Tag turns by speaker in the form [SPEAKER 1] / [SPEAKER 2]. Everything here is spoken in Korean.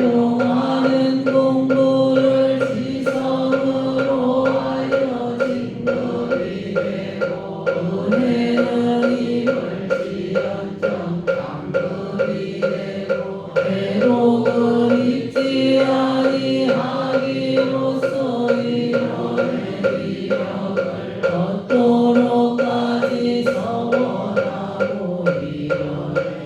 [SPEAKER 1] 활동하는 공부를 시선으로 알려진 거리에고 은혜는 이물지연정 강거리에고 해로 그립지 아니하기로써의 연의 기억을 얻도록까지 서원하고 이어내